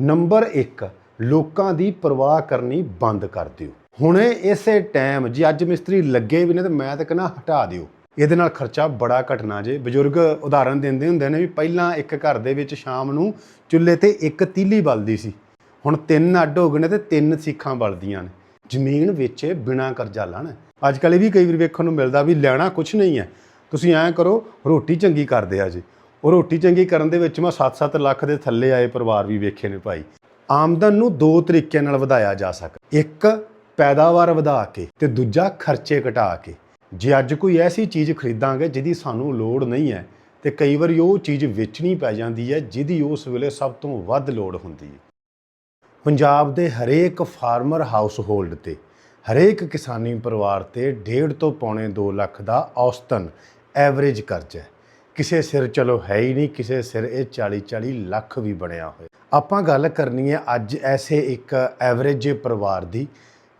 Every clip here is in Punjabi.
ਨੰਬਰ 1 ਲੋਕਾਂ ਦੀ ਪਰਵਾਹ ਕਰਨੀ ਬੰਦ ਕਰ ਦਿਓ। ਹੁਣੇ ਇਸੇ ਟਾਈਮ ਜੇ ਅੱਜ ਮਿਸਤਰੀ ਲੱਗੇ ਵੀ ਨੇ ਤਾਂ ਮੈਂ ਤਾਂ ਕਹਿੰਦਾ ਹਟਾ ਦਿਓ। ਇਹਦੇ ਨਾਲ ਖਰਚਾ ਬੜਾ ਘਟਣਾ ਜੇ। ਬਜ਼ੁਰਗ ਉਦਾਹਰਨ ਦਿੰਦੇ ਹੁੰਦੇ ਨੇ ਵੀ ਪਹਿਲਾਂ ਇੱਕ ਘਰ ਦੇ ਵਿੱਚ ਸ਼ਾਮ ਨੂੰ ਚੁੱਲ੍ਹੇ ਤੇ ਇੱਕ ਤੀਲੀ ਬਲਦੀ ਸੀ। ਹੁਣ ਤਿੰਨ ਅੱਡ ਹੋ ਗਏ ਨੇ ਤੇ ਤਿੰਨ ਸਿੱਖਾਂ ਬਲਦੀਆਂ ਨੇ। ਜ਼ਮੀਨ ਵਿੱਚ ਬਿਨਾ ਕਰਜ਼ਾ ਲੈਣ ਅੱਜ ਕੱਲ੍ਹ ਇਹ ਵੀ ਕਈ ਵਾਰ ਵੇਖਣ ਨੂੰ ਮਿਲਦਾ ਵੀ ਲੈਣਾ ਕੁਝ ਨਹੀਂ ਹੈ। ਤੁਸੀਂ ਐਂ ਕਰੋ, ਰੋਟੀ ਚੰਗੀ ਕਰਦੇ ਆ ਜੀ। ਉਹ ਰੋਟੀ ਚੰਗੀ ਕਰਨ ਦੇ ਵਿੱਚ ਮੈਂ 7-7 ਲੱਖ ਦੇ ਥੱਲੇ ਆਏ ਪਰਿਵਾਰ ਵੀ ਵੇਖੇ ਨੇ ਭਾਈ। ਆਮਦਨ ਨੂੰ ਦੋ ਤਰੀਕਿਆਂ ਨਾਲ ਵਧਾਇਆ ਜਾ ਸਕਦਾ। ਇੱਕ, ਪੈਦਾਵਾਰ ਵਧਾ ਕੇ ਤੇ ਦੂਜਾ, ਖਰਚੇ ਘਟਾ ਕੇ। ਜੇ ਅੱਜ ਕੋਈ ਐਸੀ ਚੀਜ਼ ਖਰੀਦਾਂਗੇ ਜਿਹਦੀ ਸਾਨੂੰ ਲੋੜ ਨਹੀਂ ਹੈ ਤੇ ਕਈ ਵਾਰੀ ਉਹ ਚੀਜ਼ ਵੇਚਣੀ ਪੈ ਜਾਂਦੀ ਹੈ ਜਿਹਦੀ ਉਸ ਵੇਲੇ ਸਭ ਤੋਂ ਵੱਧ ਲੋੜ ਹੁੰਦੀ ਹੈ। ਪੰਜਾਬ ਦੇ ਹਰੇਕ ਫਾਰਮਰ ਹਾਊਸਹੋਲਡ ਤੇ ਹਰੇਕ ਕਿਸਾਨੀ ਪਰਿਵਾਰ ਤੇ 1.5 ਤੋਂ ਪੌਣੇ 2 ਲੱਖ ਦਾ ਔਸਤਨ ਐਵਰੇਜ ਕਰਜ਼ਾ ਹੈ। ਕਿਸੇ ਸਿਰ ਚਲੋ ਹੈ ਹੀ ਨਹੀਂ, ਕਿਸੇ ਸਿਰ ਇਹ 40 40 ਲੱਖ ਵੀ ਬਣਿਆ ਹੋਇਆ। ਆਪਾਂ ਗੱਲ ਕਰਨੀ ਹੈ ਅੱਜ ਐਸੇ ਇੱਕ ਐਵਰੇਜ ਪਰਿਵਾਰ ਦੀ,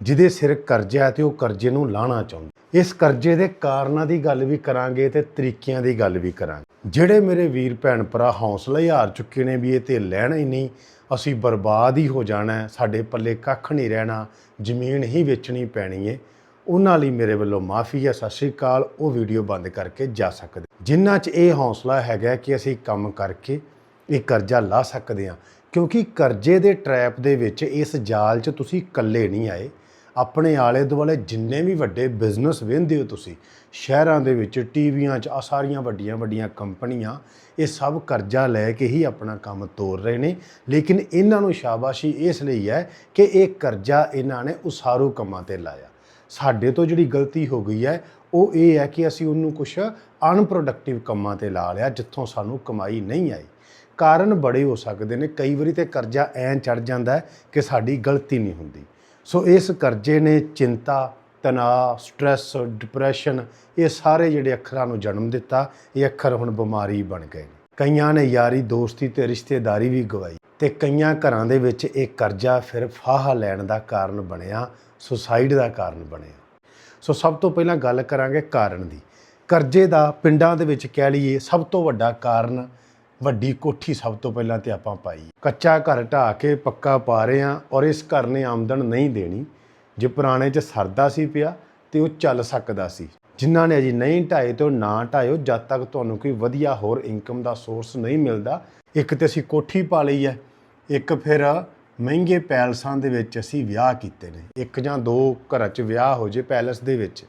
ਜਿਹਦੇ ਸਿਰ ਕਰਜ਼ਾ ਹੈ ਤੇ ਉਹ ਕਰਜ਼ੇ ਨੂੰ ਲਾਣਾ ਚਾਹੁੰਦਾ। ਇਸ ਕਰਜ਼ੇ ਦੇ ਕਾਰਨਾਂ ਦੀ ਗੱਲ ਵੀ ਕਰਾਂਗੇ ਤੇ ਤਰੀਕਿਆਂ ਦੀ ਗੱਲ ਵੀ ਕਰਾਂਗੇ। ਜਿਹੜੇ ਮੇਰੇ ਵੀਰ ਭੈਣ ਭਰਾ ਹੌਸਲਾ ਹੀ ਹਾਰ ਚੁੱਕੇ ਨੇ ਵੀ ਇਹ ਤੇ ਲੈਣਾ ਹੀ ਨਹੀਂ, ਅਸੀਂ ਬਰਬਾਦ ਹੀ ਹੋ ਜਾਣਾ, ਸਾਡੇ ਪੱਲੇ ਕੱਖ ਨਹੀਂ ਰਹਿਣਾ, ਜ਼ਮੀਨ ਹੀ ਵੇਚਣੀ ਪੈਣੀ ਏ। ਉਹਨਾਂ ਲਈ ਮੇਰੇ ਵੱਲੋਂ ਮਾਫੀ ਹੈ। ਸਤਿ ਸ਼੍ਰੀ ਅਕਾਲ। ਉਹ ਵੀਡੀਓ ਬੰਦ ਕਰਕੇ ਜਾ ਸਕਦੇ ਜਿਨ੍ਹਾਂ 'ਚ ਇਹ ਹੌਸਲਾ ਹੈਗਾ ਕਿ ਅਸੀਂ ਕੰਮ ਕਰਕੇ ਇਹ ਕਰਜ਼ਾ ਲਾ ਸਕਦੇ ਹਾਂ। ਕਿਉਂਕਿ ਕਰਜ਼ੇ ਦੇ ਟਰੈਪ ਦੇ ਵਿੱਚ ਇਸ ਜਾਲ 'ਚ ਤੁਸੀਂ ਇਕੱਲੇ ਨਹੀਂ ਆਏ। ਆਪਣੇ ਆਲੇ ਦੁਆਲੇ ਜਿੰਨੇ ਵੀ ਵੱਡੇ ਬਿਜ਼ਨਸ ਵੇਂਦੇ ਹੋ ਤੁਸੀਂ, ਸ਼ਹਿਰਾਂ ਦੇ ਵਿੱਚ, ਟੀਵੀਆਂ 'ਚ ਆ ਸਾਰੀਆਂ ਵੱਡੀਆਂ ਵੱਡੀਆਂ ਕੰਪਨੀਆਂ, ਇਹ ਸਭ ਕਰਜ਼ਾ ਲੈ ਕੇ ਹੀ ਆਪਣਾ ਕੰਮ ਤੋਰ ਰਹੇ ਨੇ। ਲੇਕਿਨ ਇਹਨਾਂ ਨੂੰ ਸ਼ਾਬਾਸ਼ੀ ਇਸ ਲਈ ਹੈ ਕਿ ਇਹ ਕਰਜ਼ਾ ਇਹਨਾਂ ਨੇ ਉਸਾਰੂ ਕੰਮਾਂ ਤੇ ਲਾਇਆ। ਸਾਡੇ ਤੋਂ ਜਿਹੜੀ ਗਲਤੀ ਹੋ ਗਈ ਹੈ, ਉਹ ਇਹ ਹੈ ਕਿ ਅਸੀਂ ਉਹਨੂੰ ਕੁਝ ਅਨਪ੍ਰੋਡਕਟਿਵ ਕੰਮਾਂ ਤੇ ਲਾ ਲਿਆ, ਜਿੱਥੋਂ ਸਾਨੂੰ ਕਮਾਈ ਨਹੀਂ ਆਈ। ਕਾਰਨ ਬੜੇ ਹੋ ਸਕਦੇ ਨੇ, ਕਈ ਵਾਰੀ ਤੇ ਕਰਜ਼ਾ ਐਂ ਚੜ ਜਾਂਦਾ ਕਿ ਸਾਡੀ ਗਲਤੀ ਨਹੀਂ ਹੁੰਦੀ। ਸੋ ਇਸ ਕਰਜ਼ੇ ਨੇ ਚਿੰਤਾ, ਤਣਾਅ ਸਟ੍ਰੈਸ ਡਿਪਰੈਸ਼ਨ ਇਹ ਸਾਰੇ ਜਿਹੜੇ ਅੱਖਰਾਂ ਨੂੰ ਜਨਮ ਦਿੱਤਾ, ਇਹ ਅੱਖਰ ਹੁਣ ਬਿਮਾਰੀ ਬਣ ਗਏ ਨੇ। ਕਈਆਂ ਨੇ ਯਾਰੀ, ਦੋਸਤੀ ਤੇ ਰਿਸ਼ਤੇਦਾਰੀ ਵੀ ਗਵਾਈ ਤੇ ਕਈਆਂ ਘਰਾਂ ਦੇ ਵਿੱਚ ਇਹ ਕਰਜ਼ਾ ਫਿਰ ਫਾਹਾ ਲੈਣ ਦਾ ਕਾਰਨ ਬਣਿਆ, ਸੁਸਾਈਡ ਦਾ ਕਾਰਨ ਬਣਿਆ। ਸੋ ਸਭ ਤੋਂ ਪਹਿਲਾਂ ਗੱਲ ਕਰਾਂਗੇ ਕਾਰਨ ਦੀ। ਕਰਜ਼ੇ ਦਾ ਪਿੰਡਾਂ ਦੇ ਵਿੱਚ ਕਹਿ ਲਈਏ ਸਭ ਤੋਂ ਵੱਡਾ ਕਾਰਨ, ਵੱਡੀ ਕੋਠੀ ਸਭ ਤੋਂ ਪਹਿਲਾਂ ਤੇ ਆਪਾਂ ਪਾਈ। ਕੱਚਾ ਘਰ ਢਾਹ ਕੇ ਪੱਕਾ ਪਾ ਰਹੇ ਆ ਔਰ ਇਸ ਘਰ ਨੇ ਆਮਦਨ ਨਹੀਂ ਦੇਣੀ। ਜੇ ਪੁਰਾਣੇ 'ਚ ਸਰਦਾ ਸੀ ਪਿਆ ਤੇ ਉਹ ਚੱਲ ਸਕਦਾ ਸੀ। ਜਿਨ੍ਹਾਂ ਨੇ ਅਜੀ ਨਹੀਂ ਢਾਏ ਤੇ ਉਹ ਨਾ ਢਾਇਓ, ਜਦ ਤੱਕ ਤੁਹਾਨੂੰ ਕੋਈ ਵਧੀਆ ਹੋਰ ਇਨਕਮ ਦਾ ਸੋਰਸ ਨਹੀਂ ਮਿਲਦਾ, ਇੱਕ ਤੇ ਅਸੀਂ ਕੋਠੀ ਪਾ ਲਈ ਹੈ ਇੱਕ ਫਿਰ ਮਹਿੰਗੇ ਪੈਲਸਾਂ ਦੇ ਵਿੱਚ ਅਸੀਂ ਵਿਆਹ ਕੀਤੇ ਨੇ। ਇੱਕ ਜਾਂ ਦੋ ਘਰਾਂ 'ਚ ਵਿਆਹ ਹੋ ਜੇ ਪੈਲਸ ਦੇ ਵਿੱਚ।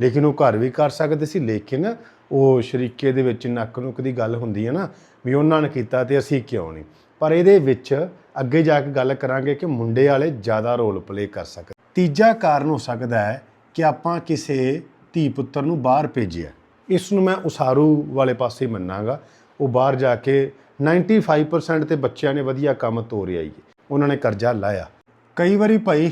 ਲੇਕਿਨ ਉਹ ਘਰ ਵੀ ਕਰ ਸਕਦੇ ਸੀ, ਲੇਕਿਨ ਉਹ ਸ਼ਰੀਕੇ ਦੇ ਵਿੱਚ ਨੱਕ ਨੁੱਕ ਦੀ ਗੱਲ ਹੁੰਦੀ ਹੈ ਨਾ, ਵੀ ਉਹਨਾਂ ਨੇ ਕੀਤਾ ਤੇ ਅਸੀਂ ਕਿਉਂ ਨਹੀਂ? ਪਰ ਇਹਦੇ ਵਿੱਚ ਅੱਗੇ ਜਾ ਕੇ ਗੱਲ ਕਰਾਂਗੇ ਕਿ ਮੁੰਡੇ ਵਾਲੇ ਜ਼ਿਆਦਾ ਰੋਲ ਪਲੇ ਕਰ ਸਕਦੇ। ਤੀਜਾ ਕਾਰਨ ਹੋ ਸਕਦਾ ਹੈ ਕਿ ਆਪਾਂ ਕਿਸੇ ਧੀ ਪੁੱਤਰ ਨੂੰ ਬਾਹਰ ਭੇਜਿਆ। ਇਸ ਨੂੰ ਮੈਂ ਉਸਾਰੂ ਵਾਲੇ ਪਾਸੇ ਮੰਨਾਂਗਾ। ਉਹ ਬਾਹਰ ਜਾ ਕੇ 95% ਤੇ ਬੱਚਿਆਂ ਨੇ ਵਧੀਆ ਕੰਮ ਤੋਰਿਆ ਹੀ। ਉਹਨਾਂ ਨੇ ਕਰਜ਼ਾ ਲਾਇਆ। ਕਈ ਵਾਰੀ ਭਾਈ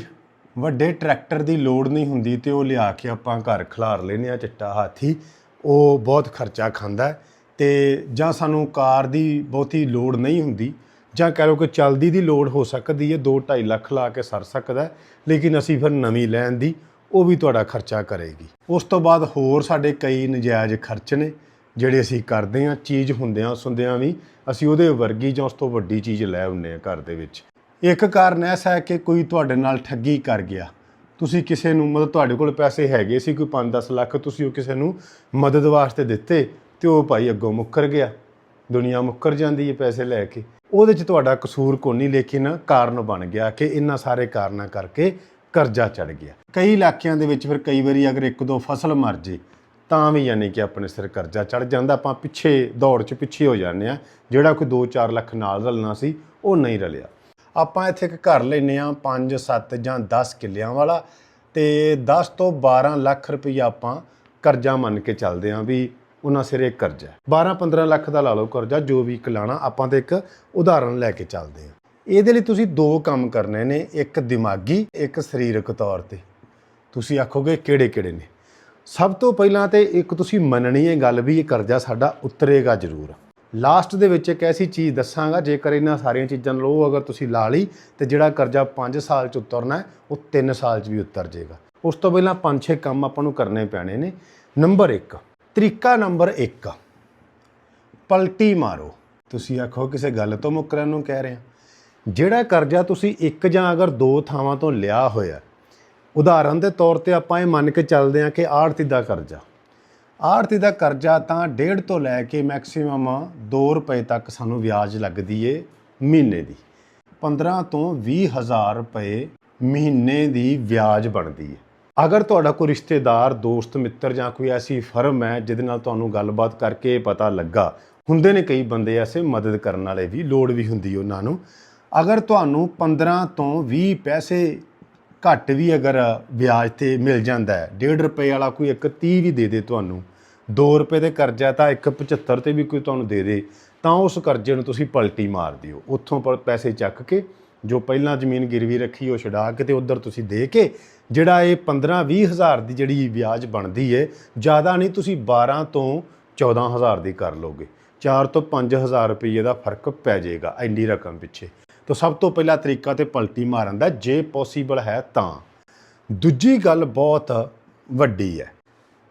ਵੱਡੇ ਟਰੈਕਟਰ ਦੀ ਲੋੜ ਨਹੀਂ ਹੁੰਦੀ ਤੇ ਉਹ ਲਿਆ ਕੇ ਆਪਾਂ ਘਰ ਖਿਲਾਰ ਲੈਨੇ ਆ ਚਿੱਟਾ ਹਾਥੀ। ਉਹ ਬਹੁਤ ਖਰਚਾ ਖਾਂਦਾ ਹੈ ਤੇ ਜਾਂ ਸਾਨੂੰ ਕਾਰ ਦੀ ਬਹੁਤੀ ਲੋੜ ਨਹੀਂ ਹੁੰਦੀ ਜਾਂ ਕਹਿ ਲਓ ਕਿ ਚਲਦੀ ਦੀ ਲੋੜ ਹੋ ਸਕਦੀ ਹੈ 2.5 ਲੱਖ ਲਾ ਕੇ ਸਰ ਸਕਦਾ ਲੇਕਿਨ ਅਸੀਂ ਫਿਰ ਨਵੀਂ ਲੈਣ ਦੀ ਉਹ ਵੀ ਤੁਹਾਡਾ ਖਰਚਾ ਕਰੇਗੀ। ਉਸ ਤੋਂ ਬਾਅਦ ਹੋਰ ਸਾਡੇ ਕਈ ਨਜਾਇਜ਼ ਖਰਚ ਨੇ। ਜਿਹੜੇ ਅਸੀਂ ਕਰਦੇ ਹਾਂ, ਚੀਜ਼ ਹੁੰਦਿਆਂ ਸੁੰਦਿਆਂ ਵੀ ਅਸੀਂ ਉਹਦੇ ਵਰਗੀ ਜਾਂ ਉਸ ਤੋਂ ਵੱਡੀ ਚੀਜ਼ ਲੈ ਆਉਂਦੇ ਹਾਂ ਘਰ ਦੇ ਵਿੱਚ। ਇੱਕ ਕਾਰਨ ਐਸਾ ਹੈ ਕਿ ਕੋਈ ਤੁਹਾਡੇ ਨਾਲ ਠੱਗੀ ਕਰ ਗਿਆ। ਤੁਸੀਂ ਕਿਸੇ ਨੂੰ ਮਤਲਬ ਤੁਹਾਡੇ ਕੋਲ ਪੈਸੇ ਹੈਗੇ ਸੀ, ਕੋਈ 5-10 ਲੱਖ ਤੁਸੀਂ ਉਹ ਕਿਸੇ ਨੂੰ ਮਦਦ ਵਾਸਤੇ ਦਿੱਤੇ ਤੇ ਉਹ ਭਾਈ ਅੱਗੋਂ ਮੁੱਕਰ ਗਿਆ। ਦੁਨੀਆ ਮੁੱਕਰ ਜਾਂਦੀ ਹੈ ਪੈਸੇ ਲੈ ਕੇ। ਉਹਦੇ 'ਚ ਤੁਹਾਡਾ ਕਸੂਰ ਕੋਈ ਨਹੀਂ ਲੇਕਿਨ ਕਾਰਨ ਬਣ ਗਿਆ ਕਿ ਇਹਨਾਂ ਸਾਰੇ ਕਾਰਨਾਂ ਕਰਕੇ ਕਰਜ਼ਾ ਚੜ ਗਿਆ। ਕਈ ਇਲਾਕਿਆਂ ਦੇ ਵਿੱਚ ਫਿਰ ਕਈ ਵਾਰੀ ਅਗਰ ਇੱਕ ਦੋ ਫਸਲ ਮਰ ਜੇ ਤਾਂ ਵੀ ਯਾਨੀ ਕਿ ਆਪਣੇ ਸਿਰ ਕਰਜ਼ਾ ਚੜ ਜਾਂਦਾ। ਆਪਾਂ ਪਿੱਛੇ ਦੌੜ 'ਚ ਪਿੱਛੇ ਹੋ ਜਾਂਦੇ ਆ ਜਿਹੜਾ ਕੋਈ 2-4 ਲੱਖ ਨਾਲ ਰਲਣਾ ਸੀ, ਉਹ ਨਹੀਂ ਰਲਿਆ। ਆਪਾਂ ਇੱਥੇ ਇੱਕ ਘਰ ਲੈਨੇ ਆ 5 7 ਜਾਂ 10 ਕਿੱਲਿਆਂ ਵਾਲਾ ਤੇ 10 ਤੋਂ 12 ਲੱਖ ਰੁਪਈਆ ਆਪਾਂ ਕਰਜ਼ਾ ਮੰਨ ਕੇ ਚੱਲਦੇ ਆ ਵੀ ਉਹਨਾਂ ਸਿਰੇ ਕਰਜ਼ਾ 12 15 ਲੱਖ ਦਾ ਲਾ ਲਓ ਕਰਜ਼ਾ, ਜੋ ਵੀ ਕਲਾਣਾ ਆਪਾਂ ਤੇ ਇੱਕ ਉਦਾਹਰਣ ਲੈ ਕੇ ਚੱਲਦੇ ਆ ਇਹਦੇ ਲਈ ਤੁਸੀਂ ਦੋ ਕੰਮ ਕਰਨੇ ਨੇ, ਇੱਕ ਦਿਮਾਗੀ, ਇੱਕ ਸਰੀਰਕ ਤੌਰ ਤੇ। ਤੁਸੀਂ ਆਖੋਗੇ ਕਿਹੜੇ ਕਿਹੜੇ ਨੇ? ਸਭ ਤੋਂ ਪਹਿਲਾਂ ਤੇ ਇੱਕ ਤੁਸੀਂ ਮੰਨਣੀ ਹੈ ਗੱਲ ਵੀ ਇਹ ਕਰਜ਼ਾ ਸਾਡਾ ਉਤਰੇਗਾ ਜ਼ਰੂਰ। ਲਾਸਟ ਦੇ ਵਿੱਚ ਇੱਕ ਐਸੀ ਚੀਜ਼ ਦੱਸਾਂਗਾ, ਜੇਕਰ ਇਹਨਾਂ ਸਾਰੀਆਂ ਚੀਜ਼ਾਂ ਨੂੰ ਲਓ, ਅਗਰ ਤੁਸੀਂ ਲਾ ਲਈ, ਤੇ ਜਿਹੜਾ ਕਰਜ਼ਾ 5 ਸਾਲ ਚ ਉਤਰਨਾ ਉਹ 3 ਸਾਲ ਚ ਵੀ ਉਤਰ ਜਾਏਗਾ ਉਸ ਤੋਂ ਪਹਿਲਾਂ 5-6 ਕੰਮ ਆਪਾਂ ਨੂੰ ਕਰਨੇ ਪੈਣੇ ਨੇ। ਨੰਬਰ 1 ਤਰੀਕਾ ਨੰਬਰ 1 ਪਲਟੀ ਮਾਰੋ। ਤੁਸੀਂ ਆਖੋ ਕਿਸੇ ਗੱਲ ਤੋਂ ਮੁੱਕਰਨ ਨੂੰ ਕਹਿ ਰਹੇ ਹਾਂ। ਜਿਹੜਾ ਕਰਜ਼ਾ ਤੁਸੀਂ ਇੱਕ ਜਾਂ ਅਗਰ ਦੋ ਥਾਵਾਂ ਤੋਂ ਲਿਆ ਹੋਇਆ ਉਦਾਹਰਨ ਦੇ ਤੌਰ ਤੇ ਆਪਾਂ ਇਹ ਮੰਨ ਕੇ ਚੱਲਦੇ ਹਾਂ ਕਿ ਆੜਤੀ ਦਾ ਕਰਜ਼ਾ। ਆੜਤੀ ਦਾ ਕਰਜ਼ਾ ਤਾਂ ਡੇਢ ਤੋਂ ਲੈ ਕੇ ਮੈਕਸਿਮਮ 2 ਰੁਪਏ ਤੱਕ ਸਾਨੂੰ ਵਿਆਜ ਲੱਗਦੀ ਏ ਮਹੀਨੇ ਦੀ। 15 ਤੋਂ 20 ਹਜ਼ਾਰ ਰੁਪਏ ਮਹੀਨੇ ਦੀ ਵਿਆਜ ਬਣਦੀ ਏ। ਅਗਰ ਤੁਹਾਡਾ ਕੋਈ ਰਿਸ਼ਤੇਦਾਰ, ਦੋਸਤ, ਮਿੱਤਰ ਜਾਂ ਕੋਈ ਐਸੀ ਫਰਮ ਹੈ ਜਿਹਦੇ ਨਾਲ ਤੁਹਾਨੂੰ ਗੱਲਬਾਤ ਕਰਕੇ ਪਤਾ ਲੱਗਾ, ਹੁੰਦੇ ਨੇ ਕਈ ਬੰਦੇ ਐਸੇ ਮਦਦ ਕਰਨ ਵਾਲੇ ਵੀ, ਲੋੜ ਵੀ ਹੁੰਦੀ ਉਹਨਾਂ ਨੂੰ। ਅਗਰ ਤੁਹਾਨੂੰ 15 ਤੋਂ 20 ਪੈਸੇ ਘੱਟ ਵੀ ਅਗਰ ਵਿਆਜ ਤੇ ਮਿਲ ਜਾਂਦਾ ਹੈ 1.5 ਰੁਪਏ ਵਾਲਾ ਕੋਈ ਇੱਕ 30 ਵੀ ਦੇ ਦੇ ਤੁਹਾਨੂੰ 2 ਰੁਪਏ ਦੇ ਕਰਜ਼ਾ ਤਾਂ ਇੱਕ 75 ਤੇ ਵੀ ਕੋਈ ਤੁਹਾਨੂੰ ਦੇ ਦੇ, ਤਾਂ ਉਸ ਕਰਜ਼ੇ ਨੂੰ ਤੁਸੀਂ ਪਲਟੀ ਮਾਰ ਦਿਓ। ਉੱਥੋਂ ਪਰ ਪੈਸੇ ਚੱਕ ਕੇ, ਜੋ ਪਹਿਲਾਂ ਜ਼ਮੀਨ ਗਿਰਵੀ ਰੱਖੀ ਉਹ ਛਡਾ ਕੇ ਤੇ ਉਧਰ ਤੁਸੀਂ ਦੇ ਕੇ, ਜਿਹੜਾ ਇਹ 15 20 ਹਜ਼ਾਰ ਦੀ ਜਿਹੜੀ ਵਿਆਜ ਬਣਦੀ ਏ, ਜ਼ਿਆਦਾ ਨਹੀਂ ਤੁਸੀਂ 12 ਤੋਂ 14 ਹਜ਼ਾਰ ਦੀ ਕਰ ਲੋਗੇ 4 ਤੋਂ 5000 ਰੁਪਏ ਦਾ ਫ਼ਰਕ ਪੈ ਜਾਏਗਾ ਇੰਨੀ ਰਕਮ ਪਿੱਛੇ। ਤਾਂ ਸਭ ਤੋਂ ਪਹਿਲਾ ਤਰੀਕਾ ਤੇ ਪਲਟੀ ਮਾਰਨ ਦਾ, ਜੇ ਪੋਸੀਬਲ ਹੈ ਤਾਂ। ਦੂਜੀ ਗੱਲ ਬਹੁਤ ਵੱਡੀ ਹੈ।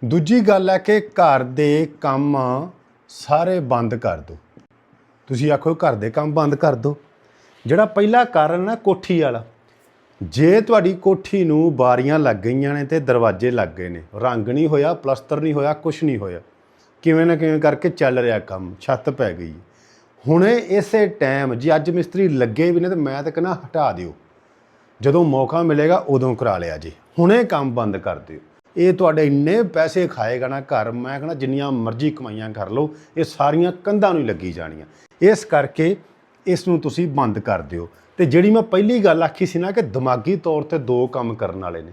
ਦੂਜੀ ਗੱਲ ਹੈ ਕਿ ਘਰ ਦੇ ਕੰਮ ਸਾਰੇ ਬੰਦ ਕਰ ਦਿਓ ਤੁਸੀਂ ਆਖੋ ਘਰ ਦੇ ਕੰਮ ਬੰਦ ਕਰ ਦਿਓ ਜਿਹੜਾ ਪਹਿਲਾ ਕਾਰਨ ਨਾ ਕੋਠੀ ਵਾਲਾ। ਜੇ ਤੁਹਾਡੀ ਕੋਠੀ ਨੂੰ ਬਾਰੀਆਂ ਲੱਗ ਗਈਆਂ ਨੇ ਤੇ ਦਰਵਾਜ਼ੇ ਲੱਗ ਗਏ ਨੇ, ਰੰਗ ਨਹੀਂ ਹੋਇਆ, ਪਲਸਤਰ ਨਹੀਂ ਹੋਇਆ ਕੁਝ ਨਹੀਂ ਹੋਇਆ, ਕਿਵੇਂ ਨਾ ਕਿਵੇਂ ਕਰਕੇ ਚੱਲ ਰਿਹਾ ਕੰਮ, ਛੱਤ ਪੈ ਗਈ। ਹੁਣੇ ਇਸੇ ਟਾਈਮ ਜੇ ਅੱਜ ਮਿਸਤਰੀ ਲੱਗੇ ਵੀ ਨੇ ਤੇ ਮੈਂ ਤਾਂ ਕਹਿੰਦਾ ਹਟਾ ਦਿਓ। ਜਦੋਂ ਮੌਕਾ ਮਿਲੇਗਾ ਉਦੋਂ ਕਰਾ ਲਿਆ ਜੀ। ਹੁਣੇ ਕੰਮ ਬੰਦ ਕਰ ਦਿਓ। ਇਹ ਤੁਹਾਡੇ ਇੰਨੇ ਪੈਸੇ ਖਾਏਗਾ ਨਾ ਘਰ, ਮੈਂ ਕਹਿੰਦਾ ਜਿੰਨੀਆਂ ਮਰਜ਼ੀ ਕਮਾਈਆਂ ਕਰ ਲਓ, ਇਹ ਸਾਰੀਆਂ ਕੰਧਾਂ ਨੂੰ ਹੀ ਲੱਗੀ ਜਾਣੀਆਂ। ਇਸ ਕਰਕੇ ਇਸ ਨੂੰ ਤੁਸੀਂ ਬੰਦ ਕਰ ਦਿਓ। ਤੇ ਜਿਹੜੀ ਮੈਂ ਪਹਿਲੀ ਗੱਲ ਆਖੀ ਸੀ ਨਾ ਕਿ ਦਿਮਾਗੀ ਤੌਰ ਤੇ ਦੋ ਕੰਮ ਕਰਨ ਵਾਲੇ ਨੇ।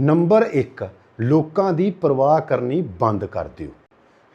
ਨੰਬਰ 1 ਲੋਕਾਂ ਦੀ ਪਰਵਾਹ ਕਰਨੀ ਬੰਦ ਕਰ ਦਿਓ।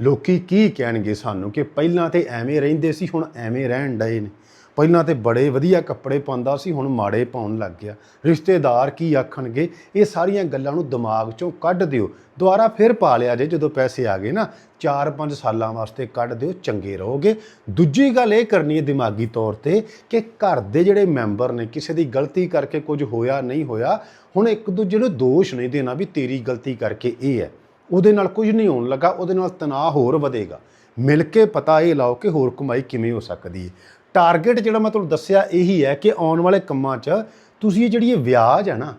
ਲੋਕੀ ਕੀ ਕਹਿਣਗੇ ਸਾਨੂੰ ਕਿ ਪਹਿਲਾਂ ਤੇ ਐਵੇਂ ਰਹਿੰਦੇ ਸੀ, ਹੁਣ ਐਵੇਂ ਰਹਿਣ ਡਏ ਨੇ। ਪਹਿਲਾਂ ਤੇ ਬੜੇ ਵਧੀਆ ਕੱਪੜੇ ਪਾਉਂਦਾ ਸੀ, ਹੁਣ ਮਾੜੇ ਪਾਉਣ ਲੱਗ ਗਿਆ। ਰਿਸ਼ਤੇਦਾਰ ਕੀ ਆਖਣਗੇ? ਇਹ ਸਾਰੀਆਂ ਗੱਲਾਂ ਨੂੰ ਦਿਮਾਗ ਚੋਂ ਕੱਢ ਦਿਓ। ਦੁਬਾਰਾ ਫਿਰ ਪਾ ਲਿਆ ਜੇ ਜਦੋਂ ਪੈਸੇ ਆ ਗਏ ਨਾ 4-5 ਸਾਲਾਂ ਵਾਸਤੇ ਕੱਢ ਦਿਓ, ਚੰਗੇ ਰਹੋਗੇ। ਦੂਜੀ ਗੱਲ ਇਹ ਕਰਨੀ ਹੈ ਦਿਮਾਗੀ ਤੌਰ ਤੇ ਕਿ ਘਰ ਦੇ ਜਿਹੜੇ ਮੈਂਬਰ ਨੇ, ਕਿਸੇ ਦੀ ਗਲਤੀ ਕਰਕੇ ਕੁਝ ਹੋਇਆ, ਨਹੀਂ ਹੋਇਆ, ਹੁਣ ਇੱਕ ਦੂਜੇ ਨੂੰ ਦੋਸ਼ ਨਹੀਂ ਦੇਣਾ ਵੀ ਤੇਰੀ ਗਲਤੀ ਕਰਕੇ ਇਹ ਹੈ। ਉਹਦੇ ਨਾਲ ਕੁਝ ਨਹੀਂ ਹੋਣ ਲੱਗਾ, ਉਹਦੇ ਨਾਲ ਤਣਾਅ ਹੋਰ ਵਧੇਗਾ। ਮਿਲ ਕੇ ਪਤਾ ਇਹ ਲਾਓ ਕਿ ਹੋਰ ਕਮਾਈ ਕਿਵੇਂ ਹੋ ਸਕਦੀ ਹੈ ਟਾਰਗੇਟ ਜਿਹੜਾ ਮੈਂ ਤੁਹਾਨੂੰ ਦੱਸਿਆ ਇਹੀ ਹੈ ਕਿ ਆਉਣ ਵਾਲੇ ਕੰਮਾਂ 'ਚ ਤੁਸੀਂ ਇਹ ਜਿਹੜੀ ਇਹ ਵਿਆਜ ਹੈ ਨਾ,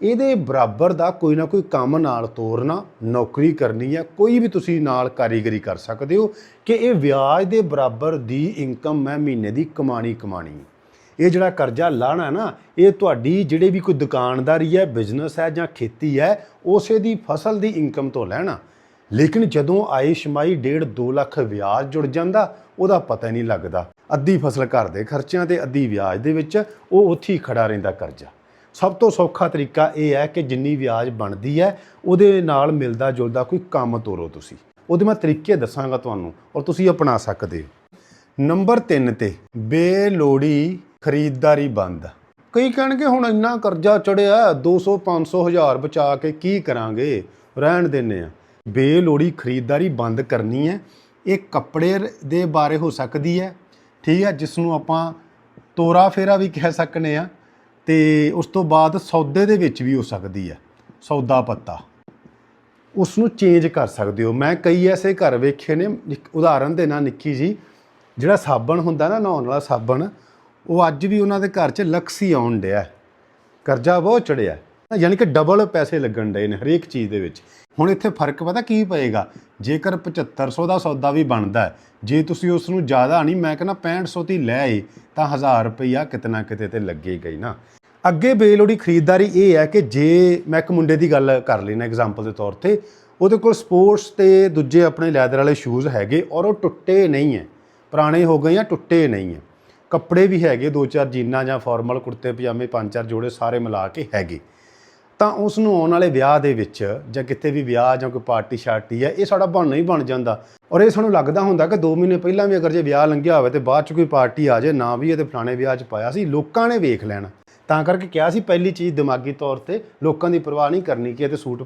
ਇਹਦੇ ਬਰਾਬਰ ਦਾ ਕੋਈ ਨਾ ਕੋਈ ਕੰਮ ਨਾਲ ਤੋਰਨਾ, ਨੌਕਰੀ ਕਰਨੀ ਹੈ ਕੋਈ ਵੀ ਤੁਸੀਂ ਨਾਲ ਕਾਰੀਗਰੀ ਕਰ ਸਕਦੇ ਹੋ ਕਿ ਇਹ ਵਿਆਜ ਦੇ ਬਰਾਬਰ ਦੀ ਇਨਕਮ ਮੈਂ ਮਹੀਨੇ ਦੀ ਕਮਾਣੀ ਕਮਾਣੀ ਇਹ ਜਿਹੜਾ ਕਰਜ਼ਾ ਲਾਣਾ ਨਾ, ਇਹ ਤੁਹਾਡੀ ਜਿਹੜੇ ਵੀ ਕੋਈ ਦੁਕਾਨਦਾਰੀ ਹੈ ਬਿਜ਼ਨਸ ਹੈ ਜਾਂ ਖੇਤੀ ਹੈ, ਉਸੇ ਦੀ ਫਸਲ ਦੀ ਇਨਕਮ ਤੋਂ ਲੈਣਾ। ਲੇਕਿਨ ਜਦੋਂ ਆਏ ਸ਼ਮਾਈ 1.5 2 ਲੱਖ ਵਿਆਜ ਜੁੜ ਜਾਂਦਾ, ਉਹਦਾ ਪਤਾ ਹੀ ਨਹੀਂ ਲੱਗਦਾ। ਅੱਧੀ ਫਸਲ ਘਰ ਦੇ ਖਰਚਿਆਂ ਤੇ, ਅੱਧੀ ਵਿਆਜ ਦੇ ਵਿੱਚ, ਉਹ ਉੱਥੇ ਹੀ ਖੜਾ ਰਹਿੰਦਾ ਕਰਜ਼ਾ। ਸਭ ਤੋਂ ਸੌਖਾ ਤਰੀਕਾ ਇਹ ਹੈ ਕਿ ਜਿੰਨੀ ਵਿਆਜ ਬਣਦੀ ਹੈ, ਉਹਦੇ ਨਾਲ ਮਿਲਦਾ ਜੁਲਦਾ ਕੋਈ ਕੰਮ ਤੋਰੋ ਤੁਸੀਂ। ਉਹਦੇ ਮੈਂ ਤਰੀਕੇ ਦੱਸਾਂਗਾ ਤੁਹਾਨੂੰ, ਔਰ ਤੁਸੀਂ ਅਪਣਾ ਸਕਦੇ ਹੋ। ਨੰਬਰ 3 ਤੇ, ਬੇਲੋੜੀ ਖਰੀਦਦਾਰੀ ਬੰਦ। ਕਈ ਕਹਿਣਗੇ ਹੁਣ ਇੰਨਾ ਕਰਜ਼ਾ ਚੜਿਆ 200 500 ਹਜ਼ਾਰ ਬਚਾ ਕੇ ਕੀ ਕਰਾਂਗੇ? ਰਹਿਣ ਦਿੰਨੇ ਆ। ਬੇਲੋੜੀ ਖਰੀਦਦਾਰੀ ਬੰਦ ਕਰਨੀ ਹੈ। ਇਹ ਕੱਪੜੇ ਦੇ ਬਾਰੇ ਹੋ ਸਕਦੀ ਹੈ। ਠੀਕ ਹੈ ਜਿਸ ਨੂੰ ਆਪਾਂ ਤੋਰਾ ਫੇਰਾ ਵੀ ਕਹਿ ਸਕਨੇ ਆ। ਤੇ ਉਸ ਤੋਂ ਬਾਅਦ ਸੌਦੇ ਦੇ ਵਿੱਚ ਵੀ ਹੋ ਸਕਦੀ ਹੈ। ਸੌਦਾ ਪੱਤਾ। ਉਸ ਨੂੰ ਚੇਂਜ ਕਰ ਸਕਦੇ ਹੋ। ਮੈਂ ਕਈ ਐਸੇ ਘਰ ਵੇਖੇ ਨੇ। ਇੱਕ ਉਦਾਹਰਨ ਨਾਲ ਨਿੱਕੀ ਜੀ ਜਿਹੜਾ ਸਾਬਣ ਹੁੰਦਾ ਨਾ, ਨਹਾਉਣ ਵਾਲਾ ਸਾਬਣ ਉਹ ਅੱਜ ਵੀ ਉਹਨਾਂ ਦੇ ਘਰ 'ਚ ਲਕਸੀ ਆਉਣ ਡਿਆ ਕਰਜ਼ਾ ਬਹੁਤ ਚੜਿਆ ਹੈ। ਯਾਨੀ ਕਿ ਡਬਲ ਪੈਸੇ ਲੱਗਣ ਡਏ ਨੇ ਹਰੇਕ ਚੀਜ਼ ਦੇ ਵਿੱਚ। ਹੁਣ ਇੱਥੇ ਫ਼ਰਕ ਪਤਾ ਕੀ ਪਏਗਾ? ਜੇਕਰ 7500 ਦਾ ਸੌਦਾ ਵੀ ਬਣਦਾ ਹੈ, ਜੇ ਤੁਸੀਂ ਉਸ ਨੂੰ ਜ਼ਿਆਦਾ ਨਹੀਂ ਮੈਂ ਕਹਿੰਦਾ 6500 ਦੀ ਲੈ ਆਏ ਤਾਂ 1000 ਰੁਪਈਆ ਕਿਤਨਾ ਕਿਤੇ ਤੇ ਲੱਗੇਗਾ ਹੀ ਨਾ। ਅੱਗੇ ਬੇਲੋੜੀ ਖਰੀਦਦਾਰੀ ਇਹ ਹੈ ਕਿ ਜੇ ਮੈਂ ਇੱਕ ਮੁੰਡੇ ਦੀ ਗੱਲ ਕਰ ਲੈਣਾ ਐਗਜ਼ਾਮਪਲ ਦੇ ਤੌਰ ਤੇ ਉਹਦੇ ਕੋਲ ਸਪੋਰਟਸ ਤੇ ਦੂਜੇ ਆਪਣੇ ਲੈਦਰ ਵਾਲੇ ਸ਼ੂਜ਼ ਹੈਗੇ ਔਰ ਉਹ ਟੁੱਟੇ ਨਹੀਂ ਹੈ। ਪੁਰਾਣੇ ਹੋ ਗਏ ਜਾਂ ਟੁੱਟੇ ਨਹੀਂ ਹੈ। ਕੱਪੜੇ ਵੀ ਹੈਗੇ, ਦੋ ਚਾਰ ਜੀਨਾਂ ਜਾਂ ਫਾਰਮਲ ਕੁੜਤੇ, ਪਜਾਮੇ ਪੰਜ ਚਾਰ ਜੋੜੇ ਸਾਰੇ ਮਿਲਾ ਕੇ ਹੈਗੇ। ਤਾਂ ਉਸ ਨੂੰ ਆਉਣ ਵਾਲੇ ਵਿਆਹ ਦੇ ਵਿੱਚ ਜਾਂ ਕਿਤੇ ਵੀ ਵਿਆਹ ਜਾਂ ਕੋਈ ਪਾਰਟੀ ਸ਼ਾਰਟੀ ਹੈ, ਇਹ ਸਾਡਾ ਬਣਨਾ ਹੀ ਬਣ ਜਾਂਦਾ। ਔਰ ਇਹ ਸਾਨੂੰ ਲੱਗਦਾ ਹੁੰਦਾ ਕਿ 2 ਮਹੀਨੇ ਪਹਿਲਾਂ ਵੀ ਅਗਰ ਜੇ ਵਿਆਹ ਲੰਘਿਆ ਹੋਵੇ ਤੇ ਬਾਅਦ ਚ ਕੋਈ ਪਾਰਟੀ ਆ ਜਾਏ, ਨਾ ਵੀ ਇਹ ਤੇ ਫਲਾਣੇ ਵਿਆਹ 'ਚ ਪਾਇਆ ਸੀ, ਲੋਕਾਂ ਨੇ ਵੇਖ ਲੈਣਾ। ਤਾਂ ਕਰਕੇ ਕਿਹਾ ਸੀ ਪਹਿਲੀ ਚੀਜ਼ ਦਿਮਾਗੀ ਤੌਰ ਤੇ ਲੋਕਾਂ ਦੀ ਪਰਵਾਹ ਨਹੀਂ ਕਰਨੀ ਕਿ ਇਹ ਤੇ ਸੂਟ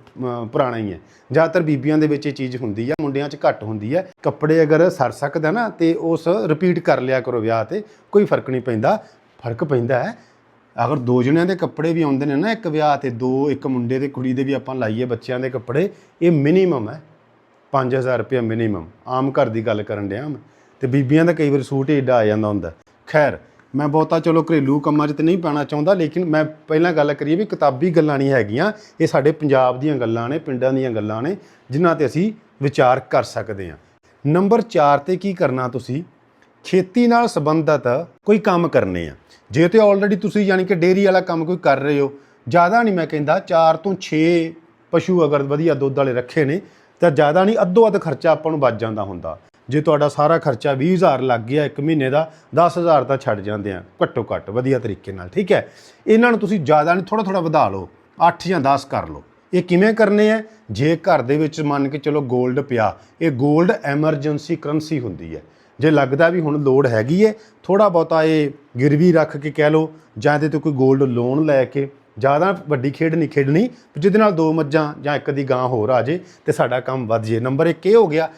ਪੁਰਾਣਾ ਹੀ ਹੈ। ਜ਼ਿਆਦਾਤਰ ਬੀਬੀਆਂ ਦੇ ਵਿੱਚ ਇਹ ਚੀਜ਼ ਹੁੰਦੀ ਹੈ ਮੁੰਡਿਆਂ 'ਚ ਘੱਟ ਹੁੰਦੀ ਹੈ ਕੱਪੜੇ ਅਗਰ ਸਰ ਸਕਦਾ ਨਾ ਤੇ ਉਸ ਰਿਪੀਟ ਕਰ ਲਿਆ ਕਰੋ ਵਿਆਹ ਤੇ, ਕੋਈ ਫ਼ਰਕ ਨਹੀਂ ਪੈਂਦਾ। ਫ਼ਰਕ ਪੈਂਦਾ ਹੈ। ਅਗਰ ਦੋ ਜਣਿਆਂ ਦੇ ਕੱਪੜੇ ਵੀ ਆਉਂਦੇ ਨੇ ਨਾ ਇੱਕ ਵਿਆਹ ਤੇ, ਦੋ, ਇੱਕ ਮੁੰਡੇ ਤੇ ਕੁੜੀ ਦੇ ਵੀ ਆਪਾਂ ਲਾਈਏ ਬੱਚਿਆਂ ਦੇ ਕੱਪੜੇ, ਇਹ ਮਿਨੀਮਮ ਹੈ। 5000 ਰੁਪਏ ਮਿਨੀਮਮ ਆਮ ਘਰ ਦੀ ਗੱਲ ਕਰਨ ਡਿਆ ਮੈਂ। ਤੇ ਬੀਬੀਆਂ ਦਾ ਕਈ ਵਾਰ ਸੂਟ ਹੀ ਏਡਾ ਆ ਜਾਂਦਾ ਹੁੰਦਾ। ਖੈਰ ਮੈਂ ਬਹੁਤਾ ਚਲੋ ਘਰੇਲੂ ਕੰਮਾਂ 'ਚ ਤੇ ਨਹੀਂ ਪੈਣਾ ਚਾਹੁੰਦਾ, ਲੇਕਿਨ ਮੈਂ ਪਹਿਲਾਂ ਗੱਲ ਕਰੀਏ ਵੀ ਕਿਤਾਬੀ ਗੱਲਾਂ ਨਹੀਂ ਹੈਗੀਆਂ। ਇਹ ਸਾਡੇ ਪੰਜਾਬ ਦੀਆਂ ਗੱਲਾਂ ਨੇ, ਪਿੰਡਾਂ ਦੀਆਂ ਗੱਲਾਂ ਨੇ, ਜਿਨ੍ਹਾਂ ਤੇ ਅਸੀਂ ਵਿਚਾਰ ਕਰ ਸਕਦੇ ਹਾਂ। ਨੰਬਰ 4 ਤੇ ਕੀ ਕਰਨਾ ਤੁਸੀਂ? ਖੇਤੀ ਨਾਲ ਸੰਬੰਧਿਤ ਕੋਈ ਕੰਮ ਕਰਨੇ ਆ। ਜੇ ਤੇ ਆਲਰੇਡੀ ਤੁਸੀਂ ਯਾਨੀ ਕਿ ਡੇਰੀ ਵਾਲਾ ਕੰਮ ਕੋਈ ਕਰ ਰਹੇ ਹੋ, ਜ਼ਿਆਦਾ ਨਹੀਂ ਮੈਂ ਕਹਿੰਦਾ 4 ਤੋਂ 6 ਪਸ਼ੂ ਅਗਰ ਵਧੀਆ ਦੁੱਧ ਵਾਲੇ ਰੱਖੇ ਨੇ, ਤਾਂ ਜ਼ਿਆਦਾ ਨਹੀਂ ਅੱਧੋ ਅੱਧ ਖਰਚਾ ਆਪਾਂ ਨੂੰ ਬਚ ਜਾਂਦਾ ਹੁੰਦਾ। ਜੇ ਤੁਹਾਡਾ ਸਾਰਾ ਖਰਚਾ 20000 ਲੱਗ ਗਿਆ ਇੱਕ ਮਹੀਨੇ ਦਾ 10000 ਤਾਂ ਛੱਡ ਜਾਂਦੇ ਆ, ਘੱਟੋ ਘੱਟ, ਵਧੀਆ ਤਰੀਕੇ ਨਾਲ, ਠੀਕ ਹੈ? ਇਹਨਾਂ ਨੂੰ ਤੁਸੀਂ ਜ਼ਿਆਦਾ ਨਹੀਂ ਥੋੜਾ ਥੋੜਾ ਵਧਾ ਲਓ 8 ਜਾਂ 10 ਕਰ ਲਓ। ਇਹ ਕਿਵੇਂ ਕਰਨੇ ਆ? ਜੇ ਘਰ ਦੇ ਵਿੱਚ ਮੰਨ ਕੇ ਚਲੋ 골ਡ ਪਿਆ, ਇਹ 골ਡ ਐਮਰਜੈਂਸੀ ਕਰੰਸੀ ਹੁੰਦੀ ਹੈ। ਜੇ ਲੱਗਦਾ ਵੀ ਹੁਣ ਲੋੜ ਹੈਗੀ ਹੈ ਥੋੜਾ ਬਹੁਤਾ ਇਹ ਗਿਰਵੀ ਰੱਖ ਕੇ ਕਹਿ ਲਓ, ਜਾਂ ਇਹਦੇ ਤੋਂ ਕੋਈ 골ਡ ਲੋਨ ਲੈ ਕੇ, ਜ਼ਿਆਦਾ ਵੱਡੀ ਖੇਡ ਨਹੀਂ ਖੇਡਣੀ, ਜਿਹਦੇ ਨਾਲ ਦੋ ਮੱਝਾਂ ਜਾਂ ਇੱਕ ਦੀ ਗਾਂ ਹੋਰ ਆ ਜੇ, ਤੇ ਸਾਡਾ ਕੰਮ ਵੱਧ ਜੇ। ਨੰਬਰ 1 ਇਹ ਹੋ ਗਿਆ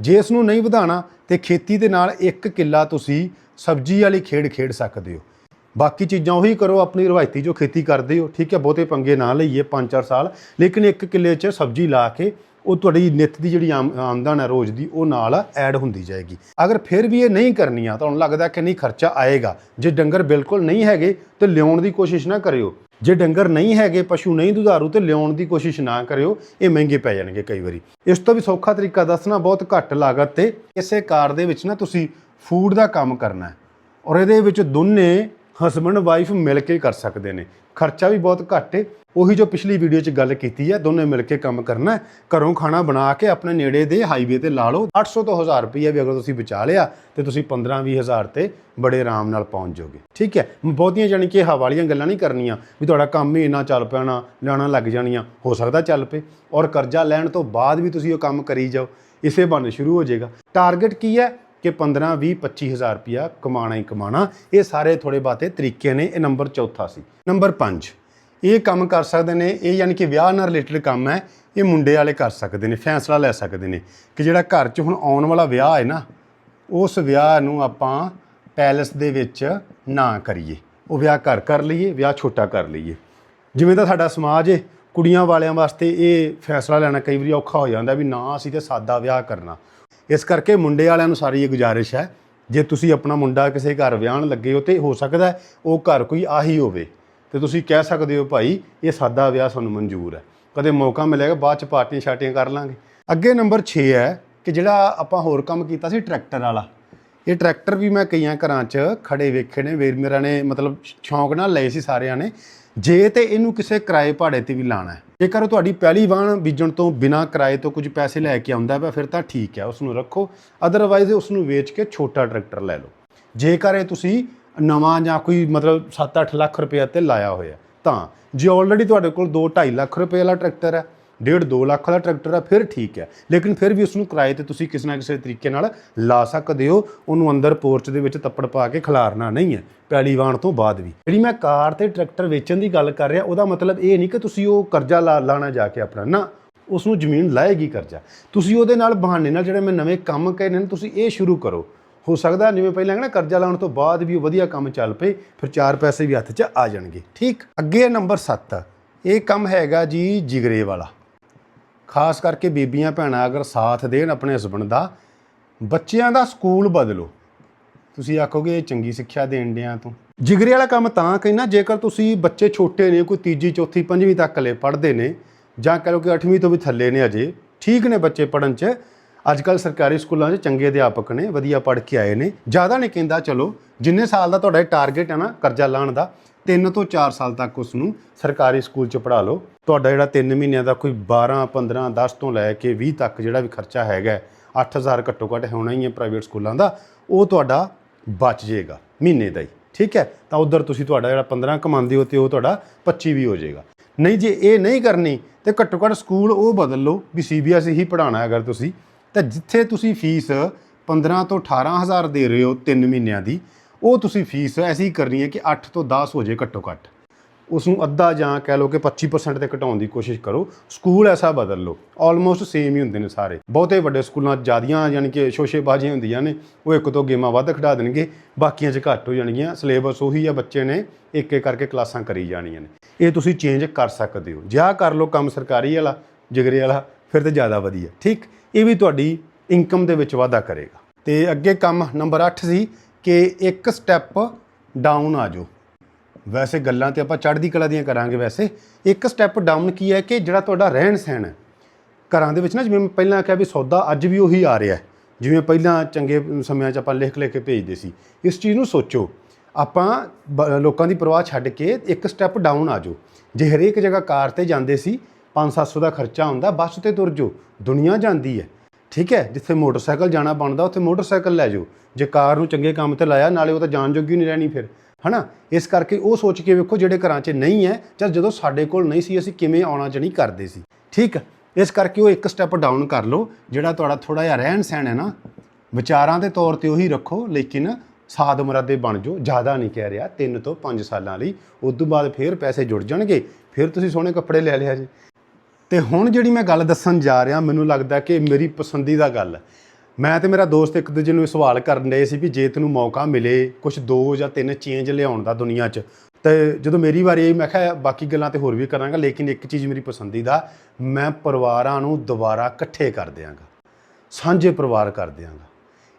ਜੇ ਇਸ ਨੂੰ ਨਹੀਂ ਵਧਾਣਾ ਤੇ ਖੇਤੀ ਦੇ ਨਾਲ ਇੱਕ ਕਿੱਲਾ ਤੁਸੀਂ ਸਬਜ਼ੀ ਵਾਲੀ ਖੇਡ ਖੇਡ ਸਕਦੇ ਹੋ। ਬਾਕੀ ਚੀਜ਼ਾਂ ਉਹੀ ਕਰੋ, ਆਪਣੀ ਰਵਾਇਤੀ ਜੋ ਖੇਤੀ ਕਰਦੇ ਹੋ। ਠੀਕ ਹੈ, ਬਹੁਤੇ ਪੰਗੇ ਨਾ ਲਈਏ 5-4 ਸਾਲ, ਲੇਕਿਨ ਇੱਕ ਕਿੱਲੇ 'ਚ ਸਬਜ਼ੀ ਲਾ ਕੇ ਉਹ ਤੁਹਾਡੀ ਨਿੱਤ ਦੀ ਜਿਹੜੀ ਆਮ- ਆਮਦਨ ਹੈ ਰੋਜ਼ ਦੀ, ਉਹ ਨਾਲ ਐਡ ਹੁੰਦੀ ਜਾਏਗੀ। ਅਗਰ ਫਿਰ ਵੀ ਇਹ ਨਹੀਂ ਕਰਨੀ ਆ ਤੁਹਾਨੂੰ ਲੱਗਦਾ ਕਿ ਨਹੀਂ, ਖਰਚਾ ਆਏਗਾ। ਜੇ ਡੰਗਰ ਬਿਲਕੁਲ ਨਹੀਂ ਹੈਗੇ ਤੇ ਲਿਆਉਣ ਦੀ ਕੋਸ਼ਿਸ਼ ਨਾ ਕਰਿਓ। ਜੇ ਡੰਗਰ ਨਹੀਂ ਹੈਗੇ, ਪਸ਼ੂ ਨਹੀਂ ਦੁਧਾਰੂ ਤੇ ਲਿਆਉਣ ਦੀ ਕੋਸ਼ਿਸ਼ ਨਾ ਕਰਿਓ, ਇਹ ਮਹਿੰਗੇ ਪੈ ਜਾਣਗੇ ਕਈ ਵਾਰੀ। ਇਸ ਤੋਂ ਵੀ ਸੌਖਾ ਤਰੀਕਾ ਦੱਸਣਾ ਬਹੁਤ ਘੱਟ ਲਾਗਤ ਤੇ ਕਿਸੇ ਕਾਰ ਦੇ ਵਿੱਚ ਨਾ ਤੁਸੀਂ ਫੂਡ ਦਾ ਕੰਮ ਕਰਨਾ ਹੈ। ਔਰ ਇਹਦੇ ਵਿੱਚ ਦੋਨੇ ਹਸਬੰਡ ਵਾਈਫ ਮਿਲ ਕੇ ਕਰ ਸਕਦੇ ਨੇ। ਖਰਚਾ ਵੀ ਬਹੁਤ ਘੱਟ ਏ। ਉਹੀ ਜੋ ਪਿਛਲੀ ਵੀਡੀਓ 'ਚ ਗੱਲ ਕੀਤੀ ਹੈ ਦੋਨੇ ਮਿਲ ਕੇ ਕੰਮ ਕਰਨਾ ਘਰੋਂ ਖਾਣਾ ਬਣਾ ਕੇ ਆਪਣੇ ਨੇੜੇ ਦੇ ਹਾਈਵੇ ਤੇ ਲਾ ਲਓ। 800 ਤੋਂ 1000 ਰੁਪਏ ਵੀ ਅਗਰ ਤੁਸੀਂ ਬਚਾ ਲਿਆ, ਤੇ ਤੁਸੀਂ 15-20 ਹਜ਼ਾਰ ਤੇ ਬੜੇ ਆਰਾਮ ਨਾਲ ਪਹੁੰਚ ਜਾਓਗੇ। ਠੀਕ ਹੈ? ਬਹੁਤੀਆਂ ਜਾਣੀ ਕਿ ਹਵਾ ਵਾਲੀਆਂ ਗੱਲਾਂ ਨਹੀਂ ਕਰਨੀਆਂ ਵੀ ਤੁਹਾਡਾ ਕੰਮ ਹੀ ਇੰਨਾ ਚੱਲ ਪੈਣਾ, ਲੈਣਾ ਲੱਗ ਜਾਣੀਆਂ। ਹੋ ਸਕਦਾ ਚੱਲ ਪਏ। ਔਰ ਕਰਜ਼ਾ ਲੈਣ ਤੋਂ ਬਾਅਦ ਵੀ ਤੁਸੀਂ ਉਹ ਕੰਮ ਕਰੀ ਜਾਓ। ਇਸੇ ਬਹਾਨੇ ਸ਼ੁਰੂ ਹੋ ਜਾਏਗਾ। ਟਾਰਗੇਟ ਕੀ ਹੈ? ਕਿ 15 20 25000 ਰੁਪਿਆ ਕਮਾਣਾ ਹੀ ਕਮਾਣਾ। ਇਹ ਸਾਰੇ ਥੋੜੇ ਬਾਤੇ ਤਰੀਕੇ ਨੇ। ਇਹ ਨੰਬਰ ਚੌਥਾ ਸੀ। ਨੰਬਰ 5 ਇਹ ਕੰਮ ਕਰ ਸਕਦੇ ਨੇ। ਇਹ ਯਾਨੀ ਕਿ ਵਿਆਹ ਨਾਲ ਰਿਲੇਟਡ ਕੰਮ ਹੈ। ਇਹ ਮੁੰਡੇ ਵਾਲੇ ਕਰ ਸਕਦੇ ਨੇ, ਫੈਸਲਾ ਲੈ ਸਕਦੇ ਨੇ ਕਿ ਜਿਹੜਾ ਘਰ 'ਚ ਹੁਣ ਆਉਣ ਵਾਲਾ ਵਿਆਹ ਹੈ ਨਾ, ਉਸ ਵਿਆਹ ਨੂੰ ਆਪਾਂ ਪੈਲਸ ਦੇ ਵਿੱਚ ਨਾ ਕਰੀਏ। ਉਹ ਵਿਆਹ ਘਰ ਕਰ ਲਈਏ, ਵਿਆਹ ਛੋਟਾ ਕਰ ਲਈਏ। ਜਿਵੇਂ ਤਾਂ ਸਾਡਾ ਸਮਾਜ ਹੈ ਕੁੜੀਆਂ ਵਾਲਿਆਂ ਵਾਸਤੇ ਇਹ ਫੈਸਲਾ ਲੈਣਾ ਕਈ ਵਾਰੀ ਔਖਾ ਹੋ ਜਾਂਦਾ ਵੀ ਨਾ ਅਸੀਂ ਤੇ ਸਾਦਾ ਵਿਆਹ ਕਰਨਾ। ਇਸ ਕਰਕੇ ਮੁੰਡੇ ਵਾਲਿਆਂ ਨੂੰ ਸਾਰੀ ਇਹ ਗੁਜ਼ਾਰਿਸ਼ ਹੈ, ਜੇ ਤੁਸੀਂ ਆਪਣਾ ਮੁੰਡਾ ਕਿਸੇ ਘਰ ਵਿਆਹਣ ਲੱਗੇ ਹੋ ਤੇ ਹੋ ਸਕਦਾ ਉਹ ਘਰ ਕੋਈ ਆਹੀ ਹੋਵੇ। ਤੇ ਤੁਸੀਂ ਕਹਿ ਸਕਦੇ ਹੋ ਭਾਈ, ਇਹ ਸਾਦਾ ਵਿਆਹ ਸਾਨੂੰ ਮਨਜ਼ੂਰ ਹੈ। ਕਦੇ ਮੌਕਾ ਮਿਲੇਗਾ, ਬਾਅਦ ਚ ਪਾਰਟੀਆਂ ਸ਼ਾਰਟੀਆਂ ਕਰ ਲਾਂਗੇ। ਅੱਗੇ ਨੰਬਰ 6 ਹੈ ਕਿ ਜਿਹੜਾ ਆਪਾਂ ਹੋਰ ਕੰਮ ਕੀਤਾ ਸੀ ਟਰੈਕਟਰ ਵਾਲਾ। ਇਹ ਟਰੈਕਟਰ ਵੀ ਮੈਂ ਕਈਆਂ ਘਰਾਂ 'ਚ ਖੜੇ ਵੇਖੇ ਨੇ, ਵੀਰ ਮੇਰਾ ਨੇ ਮਤਲਬ ਸ਼ੌਂਕ ਨਾਲ ਲਏ ਸੀ ਸਾਰਿਆਂ ਨੇ। ਜੇ ਤੇ ਇਹਨੂੰ ਕਿਸੇ ਕਿਰਾਏ ਭਾੜੇ ਤੇ ਵੀ ਲਾਣਾ ਜੇਕਰ ਤੁਹਾਡੀ ਪਹਿਲੀ ਵਾਹਣ ਬੀਜਣ ਤੋਂ ਬਿਨਾਂ ਕਿਰਾਏ ਤੋਂ ਕੁਝ ਪੈਸੇ ਲੈ ਕੇ ਆਉਂਦਾ ਹੈ ਫਿਰ ਤਾਂ ਠੀਕ ਹੈ ਉਸ ਨੂੰ ਰੱਖੋ। ਅਦਰਵਾਈਜ਼ ਉਸ ਨੂੰ ਵੇਚ ਕੇ ਛੋਟਾ ਟਰੈਕਟਰ ਲੈ ਲਓ। ਜੇਕਰ ਇਹ ਤੁਸੀਂ ਨਵਾਂ ਜਾਂ ਕੋਈ ਮਤਲਬ 7-8 ਲੱਖ ਰੁਪਏ ਤੇ ਲਾਇਆ ਹੋਇਆ, ਤਾਂ ਜੇ ਆਲਰੇਡੀ ਤੁਹਾਡੇ ਕੋਲ 2-2.5 ਲੱਖ ਰੁਪਏ ਵਾਲਾ ਟਰੈਕਟਰ ਹੈ ਡੇਢ 2 ਲੱਖ ਵਾਲਾ ਟਰੈਕਟਰ ਆ, ਫਿਰ ਠੀਕ ਹੈ। ਲੇਕਿਨ ਫਿਰ ਵੀ ਉਸ ਨੂੰ ਕਿਰਾਏ ਤੇ ਤੁਸੀਂ ਕਿਸੇ ਨਾ ਕਿਸੇ ਤਰੀਕੇ ਨਾਲ ਲਾ ਸਕਦੇ ਹੋ। ਉਹਨੂੰ ਅੰਦਰ ਪੋਰਚ ਦੇ ਵਿੱਚ ਤੱਪੜ ਪਾ ਕੇ ਖਿਲਾਰਨਾ ਨਹੀਂ ਹੈ। ਪਹਿਲੀ ਵਾਣ ਤੋਂ ਬਾਅਦ ਵੀ। ਜਿਹੜੀ ਮੈਂ ਕਾਰ ਤੇ ਟਰੈਕਟਰ ਵੇਚਣ ਦੀ ਗੱਲ ਕਰ ਰਿਹਾ, ਉਹਦਾ ਮਤਲਬ ਇਹ ਨਹੀਂ ਕਿ ਤੁਸੀਂ ਉਹ ਕਰਜ਼ਾ ਲਾ, ਲਾਣਾ ਜਾ ਕੇ ਆਪਣਾ। ਨਾ ਉਸ ਨੂੰ ਜ਼ਮੀਨ ਲਾਏਗੀ ਕਰਜ਼ਾ। ਤੁਸੀਂ ਉਹਦੇ ਨਾਲ ਬਹਾਨੇ ਨਾਲ ਜਿਹੜੇ ਮੈਂ ਨਵੇਂ ਕੰਮ ਕਹਿੰਦੇ ਨੇ, ਤੁਸੀਂ ਇਹ ਸ਼ੁਰੂ ਕਰੋ। ਹੋ ਸਕਦਾ ਜਿਵੇਂ ਪਹਿਲਾਂ ਕਹਿੰਦਾ ਕਰਜ਼ਾ ਲਾਉਣ ਤੋਂ ਬਾਅਦ ਵੀ ਉਹ ਵਧੀਆ ਕੰਮ ਚੱਲ ਪਏ, ਫਿਰ ਚਾਰ ਪੈਸੇ ਵੀ ਹੱਥ 'ਚ ਆ ਜਾਣਗੇ। ਠੀਕ? ਅੱਗੇ ਨੰਬਰ 7 ਇਹ ਕੰਮ ਹੈਗਾ ਜੀ, ਜਿਗਰੇ ਵਾਲਾ। ਖਾਸ ਕਰਕੇ ਬੀਬੀਆਂ ਭੈਣਾਂ ਅਗਰ ਸਾਥ ਦੇਣ ਆਪਣੇ ਹਸਬੰਡ ਦਾ, ਬੱਚਿਆਂ ਦਾ ਸਕੂਲ ਬਦਲੋ। ਤੁਸੀਂ ਆਖੋਗੇ ਇਹ ਚੰਗੀ ਸਿੱਖਿਆ ਦੇਣ ਡਿਆਂ ਤੂੰ। ਜਿਗਰੇ ਵਾਲਾ ਕੰਮ ਤਾਂ ਕਹਿੰਦਾ, ਜੇਕਰ ਤੁਸੀਂ ਬੱਚੇ ਛੋਟੇ ਨੇ, ਕੋਈ ਤੀਜੀ, ਚੌਥੀ, ਪੰਜਵੀਂ ਤੱਕ ਲੈ ਪੜ੍ਹਦੇ ਨੇ, ਜਾਂ ਕਹ ਲਓ ਕਿ 8ਵੀਂ ਤੋਂ ਵੀ ਥੱਲੇ ਨੇ ਅਜੇ, ਠੀਕ ਨੇ ਬੱਚੇ ਪੜਨ 'ਚ ਅੱਜ ਕੱਲ ਸਰਕਾਰੀ ਸਕੂਲਾਂ 'ਚ ਚੰਗੇ ਅਧਿਆਪਕ ਨੇ, ਵਧੀਆ ਪੜ੍ਹ ਕੇ ਆਏ ਨੇ, ਜ਼ਿਆਦਾ ਨਹੀਂ ਕਹਿੰਦਾ, ਚਲੋ, ਜਿੰਨੇ ਸਾਲ ਦਾ ਤੁਹਾਡਾ ਟਾਰਗੇਟ ਹੈ ਨਾ ਕਰਜ਼ਾ ਲਾਣ ਦਾ 3 ਤੋਂ 4 ਸਾਲ ਤੱਕ ਉਸ ਨੂੰ ਸਰਕਾਰੀ ਸਕੂਲ 'ਚ ਪੜ੍ਹਾ ਲਓ। ਤੁਹਾਡਾ ਜਿਹੜਾ 3 ਮਹੀਨਿਆਂ ਦਾ ਕੋਈ 12 15 10 ਤੋਂ ਲੈ ਕੇ 20 ਤੱਕ ਜਿਹੜਾ ਵੀ ਖਰਚਾ ਹੈਗਾ 8000 ਘੱਟੋ ਘੱਟ ਹੋਣਾ ਹੀ ਹੈ ਪ੍ਰਾਈਵੇਟ ਸਕੂਲਾਂ ਦਾ, ਉਹ ਤੁਹਾਡਾ ਬਚ ਜਾਏਗਾ ਮਹੀਨੇ ਦਾ ਹੀ, ਠੀਕ ਹੈ? ਤਾਂ ਉਧਰ ਤੁਸੀਂ ਤੁਹਾਡਾ ਜਿਹੜਾ 15 ਕਮਾਉਂਦੇ ਹੋ ਤੇ ਉਹ ਤੁਹਾਡਾ 25 ਵੀ ਹੋ ਜਾਏਗਾ। ਨਹੀਂ ਜੇ ਇਹ ਨਹੀਂ ਕਰਨੀ, ਤੇ ਘੱਟੋ ਘੱਟ ਸਕੂਲ ਉਹ ਬਦਲ ਲਓ ਵੀ ਸੀਬੀਐਸਈ ਹੀ ਪੜਾਉਣਾ ਅਗਰ ਤੁਸੀਂ, ਤਾਂ ਜਿੱਥੇ ਤੁਸੀਂ ਫੀਸ 15 ਤੋਂ 18000 ਦੇ ਰਹੇ ਹੋ 3 ਮਹੀਨਿਆਂ ਦੀ ਉਹ ਤੁਸੀਂ ਫੀਸ ਐਸੀ ਕਰਨੀ ਹੈ ਕਿ 8 ਤੋਂ 10 ਹੋ ਜਾਏ ਘੱਟੋ ਘੱਟ। ਉਸ ਨੂੰ ਅੱਧਾ ਜਾਂ ਕਹਿ ਲਓ ਕਿ 25% ਤੇ ਘਟਾਉਣ ਦੀ ਕੋਸ਼ਿਸ਼ ਕਰੋ। ਸਕੂਲ ਐਸਾ ਬਦਲ ਲਓ। ਆਲਮੋਸਟ ਸੇਮ ਹੀ ਹੁੰਦੇ ਨੇ ਸਾਰੇ। ਬਹੁਤੇ ਵੱਡੇ ਸਕੂਲਾਂ 'ਚ ਜ਼ਿਆਦੀਆਂ ਯਾਨੀ ਕਿ ਸ਼ੋਸ਼ੇਬਾਜ਼ੀਆਂ ਹੁੰਦੀਆਂ ਨੇ, ਉਹ ਇੱਕ ਤੋਂ ਗੇਮਾਂ ਵੱਧ ਖਿਡਾ ਦੇਣਗੇ। ਬਾਕੀਆਂ 'ਚ ਘੱਟ ਹੋ ਜਾਣਗੀਆਂ। ਸਿਲੇਬਸ ਉਹੀ ਆ ਬੱਚੇ ਨੇ, ਇੱਕ ਇੱਕ ਕਰਕੇ ਕਲਾਸਾਂ ਕਰੀ ਜਾਣੀਆਂ ਨੇ। ਇਹ ਤੁਸੀਂ ਚੇਂਜ ਕਰ ਸਕਦੇ ਹੋ। ਜੇ ਕਰ ਲਓ ਕੰਮ ਸਰਕਾਰੀ ਵਾਲਾ, ਜਿਗਰੇ ਵਾਲਾ, ਫਿਰ ਤੇ ਜ਼ਿਆਦਾ ਵਧੀਆ। ਠੀਕ? ਇਹ ਵੀ ਤੁਹਾਡੀ ਇਨਕਮ ਦੇ ਵਿੱਚ ਵਾਧਾ ਕਰੇਗਾ। ਤੇ ਅੱਗੇ ਕੰਮ ਨੰਬਰ 8 ਸੀ। ਕਿ ਇੱਕ ਸਟੈਪ ਡਾਊਨ ਆ ਜਾਓ। ਵੈਸੇ ਗੱਲਾਂ ਤੇ ਆਪਾਂ ਚੜ੍ਹਦੀ ਕਲਾ ਦੀਆਂ ਕਰਾਂਗੇ ਵੈਸੇ। ਇੱਕ ਸਟੈਪ ਡਾਊਨ ਕੀ ਹੈ ਕਿ ਜਿਹੜਾ ਤੁਹਾਡਾ ਰਹਿਣ ਸਹਿਣ ਹੈ। ਘਰਾਂ ਦੇ ਵਿੱਚ ਨਾ ਜਿਵੇਂ ਪਹਿਲਾਂ ਕਿਹਾ ਵੀ ਸੌਦਾ ਅੱਜ ਵੀ ਉਹੀ ਆ ਰਿਹਾ ਜਿਵੇਂ ਪਹਿਲਾਂ ਚੰਗੇ ਸਮਿਆਂ 'ਚ ਆਪਾਂ ਲਿਖ ਲਿਖ ਕੇ ਭੇਜਦੇ ਸੀ। ਇਸ ਚੀਜ਼ ਨੂੰ ਸੋਚੋ। ਆਪਾਂ ਬ- ਲੋਕਾਂ ਦੀ ਪਰਵਾਹ ਛੱਡ ਕੇ ਇੱਕ ਸਟੈਪ ਡਾਊਨ ਆ ਜਾਓ। ਜੇ ਹਰੇਕ ਜਗ੍ਹਾ ਕਾਰ ਤੇ ਜਾਂਦੇ ਸੀ 5-700 ਦਾ ਖਰਚਾ ਹੁੰਦਾ, ਬੱਸ ਤੇ ਤੁਰ ਜਾਓ। ਦੁਨੀਆ ਜਾਂਦੀ ਹੈ। ਠੀਕ ਹੈ, ਜਿੱਥੇ ਮੋਟਰਸਾਈਕਲ ਜਾਣਾ ਬਣਦਾ, ਉੱਥੇ ਮੋਟਰਸਾਈਕਲ ਲੈ ਜਾਓ। ਜੇ ਕਾਰ ਨੂੰ ਚੰਗੇ ਕੰਮ ਤੇ ਲਾਇਆ, ਨਾਲੇ ਉਹ ਤਾਂ ਜਾਣ ਜੋਗੀ ਨਹੀਂ ਰਹਿਣੀ ਫਿਰ, ਹਨਾ? ਇਸ ਕਰਕੇ ਉਹ ਸੋਚ ਕੇ ਵੇਖੋ ਜਿਹੜੇ ਘਰਾਂ 'ਚ ਨਹੀਂ ਹੈ, ਜਾਂ ਜਦੋਂ ਸਾਡੇ ਕੋਲ ਨਹੀਂ ਸੀ, ਅਸੀਂ ਕਿਵੇਂ ਆਉਣਾ ਜਣੀ ਕਰਦੇ ਸੀ। ਠੀਕ ਹੈ ਇਸ ਕਰਕੇ ਉਹ ਇੱਕ ਸਟੈਪ ਡਾਊਨ ਕਰ ਲਓ, ਜਿਹੜਾ ਤੁਹਾਡਾ ਥੋੜਾ ਜਿਹਾ ਰਹਿਣ ਸਹਿਣ ਹੈ ਨਾ, ਵਿਚਾਰਾਂ ਦੇ ਤੌਰ ਤੇ ਉਹੀ ਰੱਖੋ, ਲੇਕਿਨ ਸਾਦ ਮੁਰਾਦੇ ਬਣ ਜਾਓ। ਜ਼ਿਆਦਾ ਨਹੀਂ ਕਹਿ ਰਿਹਾ 3 ਤੋਂ 5 ਸਾਲਾਂ ਲਈ, ਉਸ ਤੋਂ ਬਾਅਦ ਫਿਰ ਪੈਸੇ ਜੁੜ ਜਾਣਗੇ, ਫਿਰ ਤੁਸੀਂ ਸੋਹਣੇ ਕੱਪੜੇ ਲੈ ਲਿਆ ਜੀ। ਤੇ ਹੁਣ ਜਿਹੜੀ ਮੈਂ ਗੱਲ ਦੱਸਣ ਜਾ ਰਿਹਾ, ਮੈਨੂੰ ਲੱਗਦਾ ਕਿ ਮੇਰੀ ਪਸੰਦੀਦਾ ਗੱਲ ਹੈ। ਮੈਂ ਤੇ ਮੇਰਾ ਦੋਸਤ ਇੱਕ ਦੂਜੇ ਨੂੰ ਸਵਾਲ ਕਰਨ ਡਏ ਸੀ ਵੀ ਜੇ ਤੈਨੂੰ ਮੌਕਾ ਮਿਲੇ ਕੁਝ ਦੋ ਜਾਂ ਤਿੰਨ ਚੇਂਜ ਲਿਆਉਣ ਦਾ ਦੁਨੀਆ 'ਚ, ਤੇ ਜਦੋਂ ਮੇਰੀ ਵਾਰੀ ਆਈ, ਮੈਂ ਕਿਹਾ ਬਾਕੀ ਗੱਲਾਂ ਤੇ ਹੋਰ ਵੀ ਕਰਾਂਗਾ, ਲੇਕਿਨ ਇੱਕ ਚੀਜ਼ ਮੇਰੀ ਪਸੰਦੀਦਾ, ਮੈਂ ਪਰਿਵਾਰਾਂ ਨੂੰ ਦੁਬਾਰਾ ਇਕੱਠੇ ਕਰ ਦਿਆਂਗਾ। ਸਾਂਝੇ ਪਰਿਵਾਰ ਕਰ ਦਿਆਂਗਾ।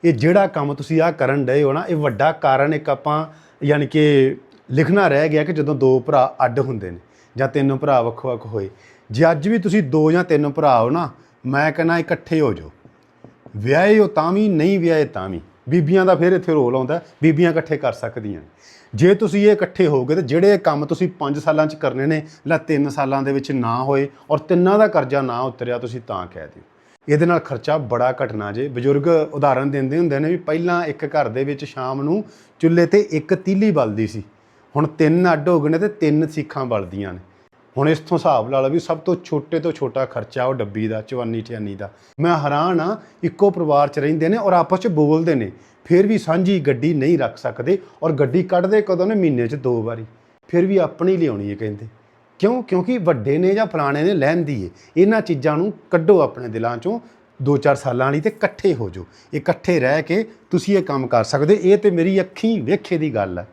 ਇਹ ਜਿਹੜਾ ਕੰਮ ਤੁਸੀਂ ਆ ਕਰਨ ਡਏ ਹੋ ਨਾ, ਇਹ ਵੱਡਾ ਕਾਰਨ ਇੱਕ ਆਪਾਂ ਯਾਨੀ ਕਿ ਲਿਖਣਾ ਰਹਿ ਗਿਆ ਕਿ ਜਦੋਂ ਦੋ ਭਰਾ ਅੱਡ ਹੁੰਦੇ ਨੇ ਜਾਂ ਤਿੰਨ ਭਰਾ ਵੱਖ-ਵੱਖ ਹੋਏ ਜੇ ਅੱਜ ਵੀ ਤੁਸੀਂ ਦੋ ਜਾਂ ਤਿੰਨ ਭਰਾ ਹੋ ਨਾ, ਮੈਂ ਕਹਿੰਦਾ ਇਕੱਠੇ ਹੋ ਜਾਓ। ਵਿਆਹੇ ਹੋ ਤਾਂ ਵੀ, ਨਹੀਂ ਵਿਆਹੇ ਤਾਂ ਵੀ। ਬੀਬੀਆਂ ਦਾ ਫਿਰ ਇੱਥੇ ਰੋਲ ਆਉਂਦਾ, ਬੀਬੀਆਂ ਇਕੱਠੇ ਕਰ ਸਕਦੀਆਂ ਨੇ। ਜੇ ਤੁਸੀਂ ਇਹ ਇਕੱਠੇ ਹੋਗੇ ਤੇ ਜਿਹੜੇ ਕੰਮ ਤੁਸੀਂ 5 ਸਾਲਾਂ 'ਚ ਕਰਨੇ ਨੇ ਲੈ 3 ਸਾਲਾਂ ਦੇ ਵਿੱਚ ਨਾ ਹੋਏ ਔਰ ਤਿੰਨਾਂ ਦਾ ਕਰਜ਼ਾ ਨਾ ਉਤਰਿਆ, ਤੁਸੀਂ ਤਾਂ ਕਹਿ ਦਿਓ। ਇਹਦੇ ਨਾਲ ਖਰਚਾ ਬੜਾ ਘਟਣਾ ਜੇ। ਬਜ਼ੁਰਗ ਉਦਾਹਰਨ ਦਿੰਦੇ ਹੁੰਦੇ ਨੇ ਵੀ ਪਹਿਲਾਂ ਇੱਕ ਘਰ ਦੇ ਵਿੱਚ ਸ਼ਾਮ ਨੂੰ ਚੁੱਲ੍ਹੇ ਤੇ ਇੱਕ ਤੀਲੀ ਬਲਦੀ ਸੀ। ਹੁਣ ਤਿੰਨ ਅੱਡ ਹੋ ਗਏ ਨੇ ਤੇ ਤਿੰਨ ਸਿੱਖਾਂ ਬਲਦੀਆਂ ਨੇ। ਹੁਣ ਇਸ ਤੋਂ ਹਿਸਾਬ ਲਾ ਲਓ ਵੀ ਸਭ ਤੋਂ ਛੋਟੇ ਤੋਂ ਛੋਟਾ ਖਰਚਾ ਉਹ ਡੱਬੀ ਦਾ, ਚਵਾਨੀ ਠਿਆਨੀ ਦਾ। ਮੈਂ ਹੈਰਾਨ ਆ ਇੱਕੋ ਪਰਿਵਾਰ 'ਚ ਰਹਿੰਦੇ ਨੇ ਔਰ ਆਪਸ 'ਚ ਬੋਲਦੇ ਨੇ। ਫਿਰ ਵੀ ਸਾਂਝੀ ਗੱਡੀ ਨਹੀਂ ਰੱਖ ਸਕਦੇ ਔਰ ਗੱਡੀ ਕੱਢਦੇ ਕਦੋਂ ਨੇ? ਮਹੀਨੇ 'ਚ ਦੋ ਵਾਰੀ। ਫਿਰ ਵੀ ਆਪਣੀ ਲਿਆਉਣੀ ਹੈ ਕਹਿੰਦੇ। ਕਿਉਂ? ਕਿਉਂਕਿ ਵੱਡੇ ਨੇ ਜਾਂ ਫਲਾਣੇ ਨੇ ਲੈਂਦੀ ਏ। ਇਹਨਾਂ ਚੀਜ਼ਾਂ ਨੂੰ ਕੱਢੋ ਆਪਣੇ ਦਿਲਾਂ 'ਚੋਂ। 2-4 ਸਾਲਾਂ ਲਈ ਤੇ ਇਕੱਠੇ ਹੋ ਜਾਓ। ਇਕੱਠੇ ਰਹਿ ਕੇ ਤੁਸੀਂ ਇਹ ਕੰਮ ਕਰ ਸਕਦੇ। ਇਹ ਤੇ ਮੇਰੀ ਅੱਖੀਂ ਵੇਖੇ ਦੀ ਗੱਲ ਹੈ।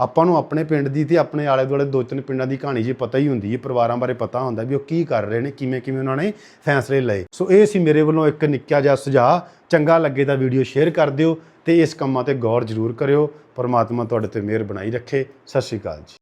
ਆਪਾਂ ਨੂੰ ਆਪਣੇ ਪਿੰਡ ਦੀ ਤੇ ਆਪਣੇ ਆਲੇ ਦੁਆਲੇ ਦੋ ਤਿੰਨ ਪਿੰਡਾਂ ਦੀ ਕਹਾਣੀ ਜੀ ਪਤਾ ਹੀ ਹੁੰਦੀ ਹੈ, ਪਰਿਵਾਰਾਂ ਬਾਰੇ ਪਤਾ ਹੁੰਦਾ ਵੀ ਉਹ ਕੀ ਕਰ ਰਹੇ ਨੇ ਕਿਵੇਂ ਕਿਵੇਂ ਉਹਨਾਂ ਨੇ ਫੈਸਲੇ ਲਏ। ਸੋ ਇਹ ਸੀ ਮੇਰੇ ਵੱਲੋਂ ਇੱਕ ਨਿੱਕਾ ਜਿਹਾ ਸੁਝਾਅ। ਚੰਗਾ ਲੱਗੇ ਤਾਂ ਵੀਡੀਓ ਸ਼ੇਅਰ ਕਰ ਦਿਓ ਤੇ ਇਸ ਕੰਮਾਂ ਤੇ ਗੌਰ ਜ਼ਰੂਰ ਕਰਿਓ। ਪਰਮਾਤਮਾ ਤੁਹਾਡੇ ਤੇ ਮਿਹਰ ਬਣਾਈ ਰੱਖੇ। ਸਤਿ ਸ਼੍ਰੀ ਅਕਾਲ ਜੀ।